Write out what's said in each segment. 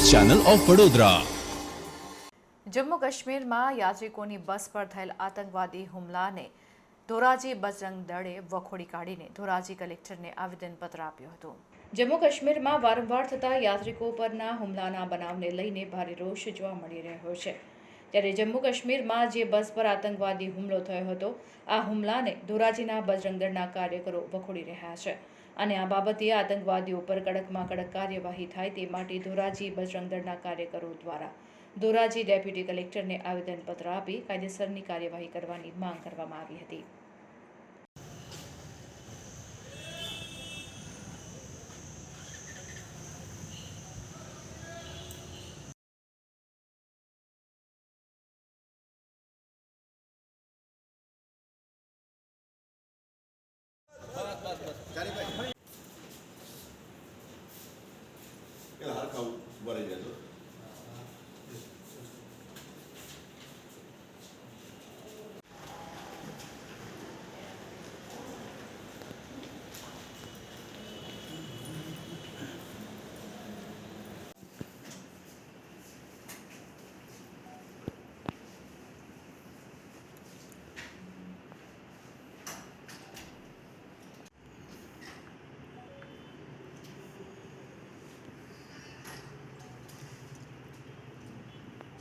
Channel of Vadodara. Jammu કાશ્મીરમાં યાત્રિકોની બસ પર થયેલ આતંકવાદી હુમલાને ધોરાજી બજરંગ દળે વખોડી કાઢીને ધોરાજી કલેક્ટરને આવેદનપત્ર આપ્યું હતું. જમ્મુ કાશ્મીરમાં વારંવાર થતા યાત્રિકો પરના હુમલાના બનાવને લઈને ભારે રોષ જોવા મળી રહ્યો છે. ત્યારે જમ્મુ કાશ્મીરમાં જે બસ પર આતંકવાદી હુમલો થયો હતો આ હુમલાને ધોરાજીના બજરંગ દળના કાર્યકરો વખોડી રહ્યા છે. અને આ બાબતે આતંકવાદીઓ પર કડકમાં કડક કાર્યવાહી થાય તે માટે ધોરાજી બજરંગ દળના કાર્યકરો દ્વારા ધોરાજી ડેપ્યુટી કલેક્ટરને આવેદનપત્ર આપી કાયદેસરની કાર્યવાહી કરવાની માંગ કરવામાં આવી હતી. 你看，他把人家都。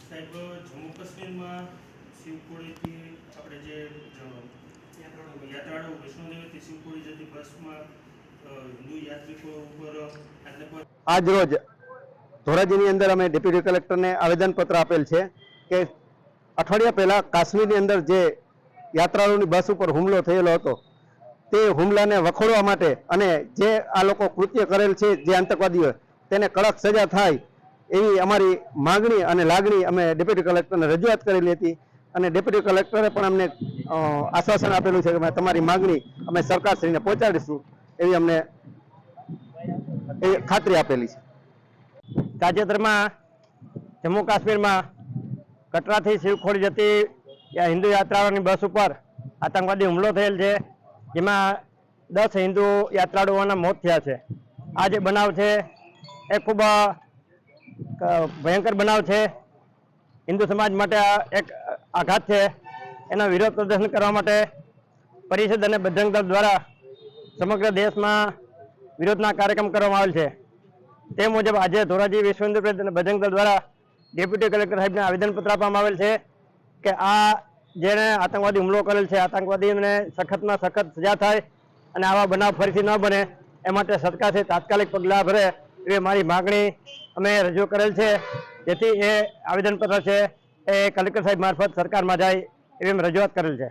સાહેબ, જમ્મુ કાશ્મીરમાં શિવપુરીથી આપણે જે યાત્રાળુ વૈષ્ણોદેવીથી શિવપુરી જતી બસમાં હિન્દુ યાત્રિકો ઉપર આજ રોજ ધોરાજીની અંદર અમે ડેપ્યુટી કલેક્ટરને આવેદનપત્ર આપેલ છે કે અઠવાડિયા પહેલાં કાશ્મીરની અંદર જે યાત્રાળુની બસ ઉપર હુમલો થયેલો હતો, તે હુમલાને વખોડવા માટે અને જે આ લોકો કૃત્ય કરેલ છે જે આતંકવાદીઓ, તેને કડક સજા થાય એવી અમારી માગણી અને લાગણી અમે ડેપ્યુટી કલેક્ટરને રજૂઆત કરેલી હતી અને ડેપ્યુટી કલેક્ટરે પણ અમને આશ્વાસન આપેલું છે કે તમારી માગણી અમે સરકારશ્રીને પહોંચાડીશું એવી અમને એ ખાતરી આપેલી છે. તાજેતરમાં જમ્મુ કાશ્મીરમાં કટરાથી શિવખોડી જતી હિન્દુ યાત્રાળુઓની બસ ઉપર આતંકવાદી હુમલો થયેલ છે, જેમાં દસ હિન્દુ યાત્રાળુઓના મોત થયા છે. આ જે બનાવ છે, એ ખૂબ ભયંકર બનાવ છે. હિન્દુ સમાજ માટે એક આઘાત છે. એના વિરોધ પ્રદર્શન કરવા માટે પરિષદ અને બજરંગ દળ દ્વારા સમગ્ર દેશમાં વિરોધના કાર્યક્રમ કરવામાં આવેલ છે. તે મુજબ આજે ધોરાજી વિશ્વ હિન્દુ પરિષદ અને બજરંગ દળ દ્વારા ડેપ્યુટી કલેક્ટર સાહેબને આવેદનપત્ર આપવામાં આવેલ છે કે આ જેણે આતંકવાદી હુમલો કરેલ છે આતંકવાદીને સખતમાં સખત સજા થાય અને આવા બનાવ ફરીથી ન બને, એ માટે સરકાર તાત્કાલિક પગલાં ભરે એવી મારી માગણી અમે રજૂ કરેલ છે. જેથી એ આવેદનપત્ર છે એ કલેક્ટર સાહેબ મારફત સરકારમાં જાય એવી અમે રજૂઆત કરેલ છે.